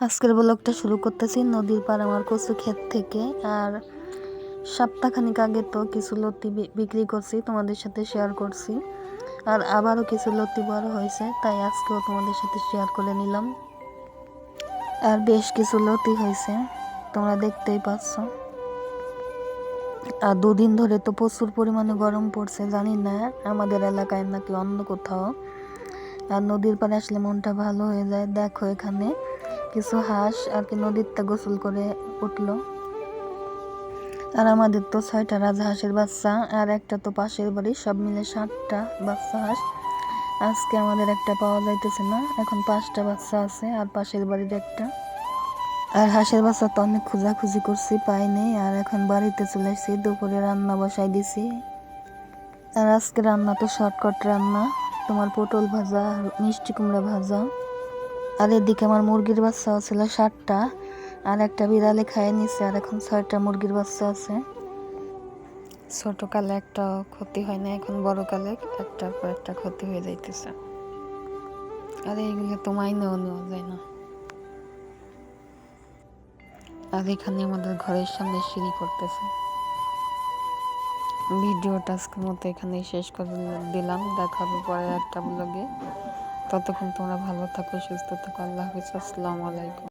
আজকের ব্লগটা শুরু করতেছি নদীর পার আমার কচু ক্ষেত থেকে। আর সপ্তাহখানিক আগে তো কিছু লতি বিক্রি করছি, তোমাদের সাথে শেয়ার করছি। আর আবারও কিছু লতি বড় হয়েছে, তাই আজকেও তোমাদের সাথে শেয়ার করে নিলাম। আর বেশ কিছু লতি হয়েছে, তোমরা দেখতেই পাচ্ছ। আর দুদিন ধরে তো প্রচুর পরিমাণে গরম পড়ছে, জানি না আমাদের এলাকায় নাকি অন্য কোথাও। আর নদীর পাড়ে আসলে মনটা ভালো হয়ে যায়, দেখো এখানে। কিছু হাঁস আর কি নদীরতে গোসল করে উঠল। আর আমাদের তো ছয়টা রাজহাঁসের বাচ্চা, আর একটা তো পাশের বাড়ি সব মিলে সাতটা বাচ্চা হাঁস। আজকে আমাদের একটা পাওয়া যাইতেছে না, এখন পাঁচটা বাচ্চা আছে আর পাশের বাড়ির একটা। আর হাঁসের বাচ্চা তো অনেক খোঁজাখুঁজি করছি পাইনি আর এখন বাড়িতে চলে এসেছি দুপুরে রান্না বসাই দিছি। আর আজকে রান্না তো শর্টকাট রান্না, তোমার পটল ভাজা আর মিষ্টি কুমড়া ভাজা। আর এদিকে আমার মুরগির বাচ্চাও ছিল সাতটা, আর একটা বিড়ালে খাইয়ে নিছে, আর এখন ছয়টা মুরগির বাচ্চা আছে। ছোট কালে একটা ক্ষতি হয় না, এখন বড় কালে একটার পর একটা ক্ষতি হয়ে যাইতেছে। আর এইগুলো তো মাইনেও নেওয়া যায় না। আর এখানে আমাদের ঘরের সামনে সিঁড়ি করতেছে ভিডিওটা আজকের মতো এখানেই শেষ করে দিলাম। দেখাবো পরে একটা ব্লগে ততক্ষণ তোমরা ভালো থাকো সুস্থ থাকো। আল্লাহ হাফিজ। আসসালামু আলাইকুম।